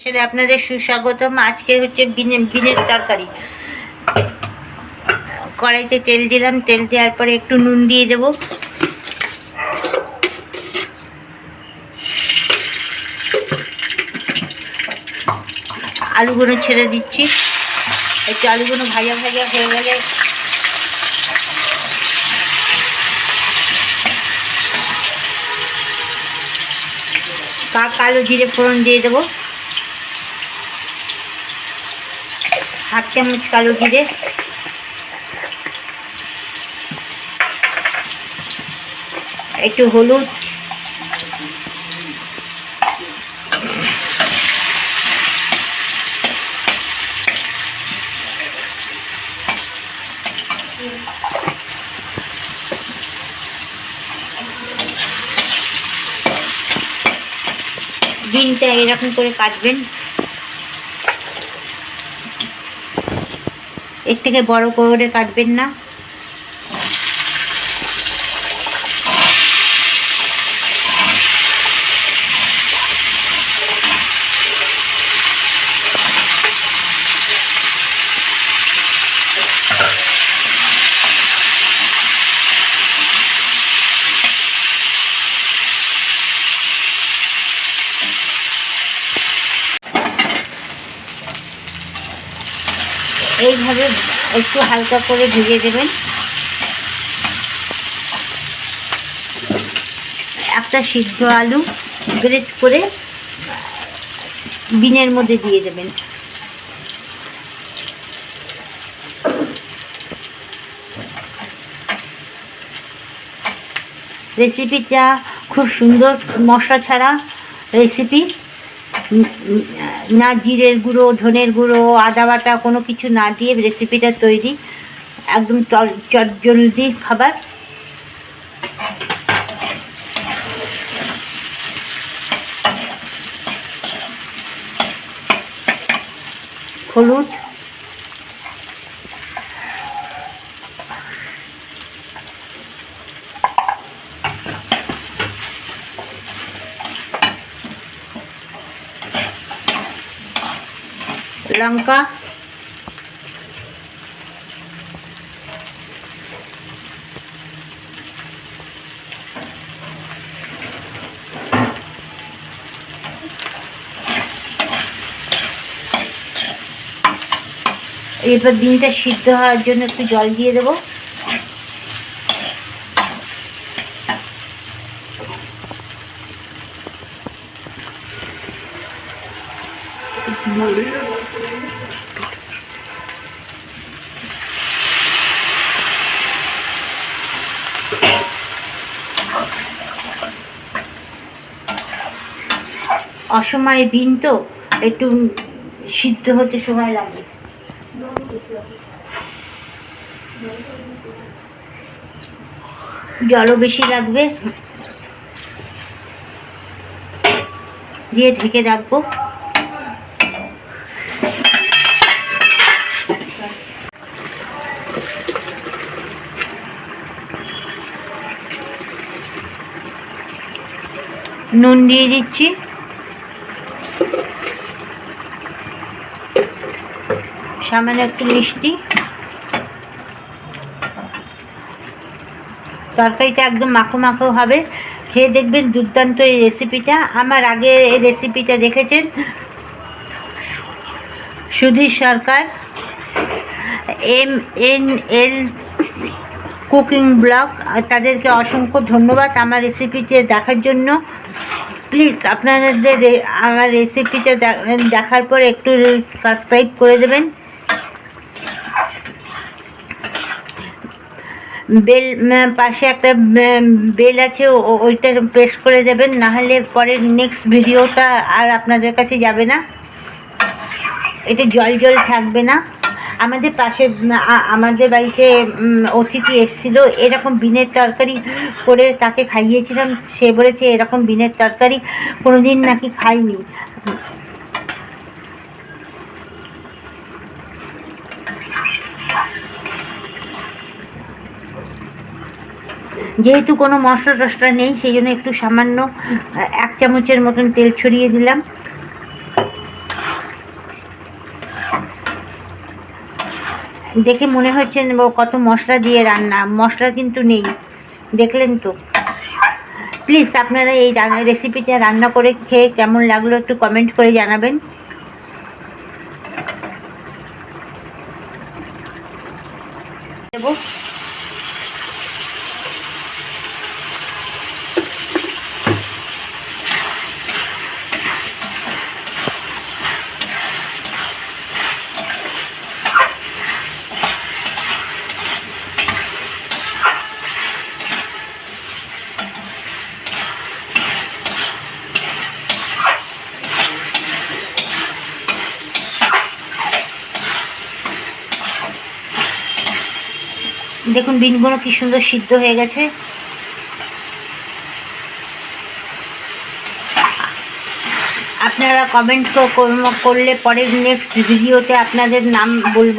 সেটা আপনাদের সুস্বাগতম। আজকে হচ্ছে বিনে বিনের তরকারি। কড়াইতে তেল দিলাম। তেল দেওয়ার পরে একটু নুন দিয়ে দেবো। আলুগুলো ছেড়ে দিচ্ছি। একটু আলুগুলো ভাজা ভাজা হয়ে গেলে কা কালো জিরে ফোড়ন দিয়ে দেবো। হাফ চামচ কালো জিরে। একটু হলুদ। ডিমটা এরকম করে কাটবেন। এর থেকে বড় করে কাটবেন না। এইভাবে একটু হালকা করে ভেজে দেবেন। একটা সিদ্ধ আলু গ্রেট করে বিনের মধ্যে দিয়ে দেবেন। রেসিপিটা খুব সুন্দর মশলা ছাড়া রেসিপি না, জিরের গুঁড়ো, ধনের গুঁড়ো, আদা বাটা, কোনো কিছু না দিয়ে রেসিপিটা তৈরি। একদম চট চটজলদি খাবার। হলুদ লঙ্কা এবার ডিমটা সিদ্ধ হওয়ার জন্য একটু জল দিয়ে দেবো। অসময়ে বিন তো একটু সিদ্ধ হতে সময় লাগে। জলও বেশি লাগবে। দিয়ে ঢেকে রাখব। নুন দিয়ে দিচ্ছি। সামান্য একটু মিষ্টি। তরকারিটা একদম মাখো মাখো হবে। খেয়ে দেখবেন দুর্দান্ত এই রেসিপিটা আমার আগে এই রেসিপিটা দেখেছেন? Sudhir Sarkar M N L cooking blog তাদেরকে অসংখ্য ধন্যবাদ আমার রেসিপিটি দেখার জন্য। প্লিজ আপনাদের আমার রেসিপিটা দেখার পর একটু সাবস্ক্রাইব করে দেবেন। বেল পাশে একটা বেল আছে ওইটা প্রেস করে দেবেন, নাহলে পরের নেক্সট ভিডিওটা আর আপনাদের কাছে যাবে না। এটা জল জল থাকবে না। আমাদের পাশে আমাদের বাড়িতে অতিথি এসেছিল। এরকম বিনের তরকারি করে তাকে খাইয়েছিলাম। সে বলেছে, এরকম বিনের তরকারি কোনোদিন নাকি খাইনি। যেহেতু কোনো মশলা টশলা নেই, সেই জন্য একটু সামান্য এক চামচের মতন তেল ছড়িয়ে দিলাম। দেখে মনে হচ্ছে কত মশলা দিয়ে রান্না, মশলা কিন্তু নেই। দেখলেন তো? প্লিজ আপনারা এই রেসিপিটা রান্না করে খেয়ে কেমন লাগল একটু কমেন্ট করে জানাবেন দেবো দেখুন, বিনগুলো কি সুন্দর সিদ্ধ হয়ে গেছে। আপনারা কমেন্ট করলে পরের নেক্সট ভিডিওতে আপনাদের নাম বলব।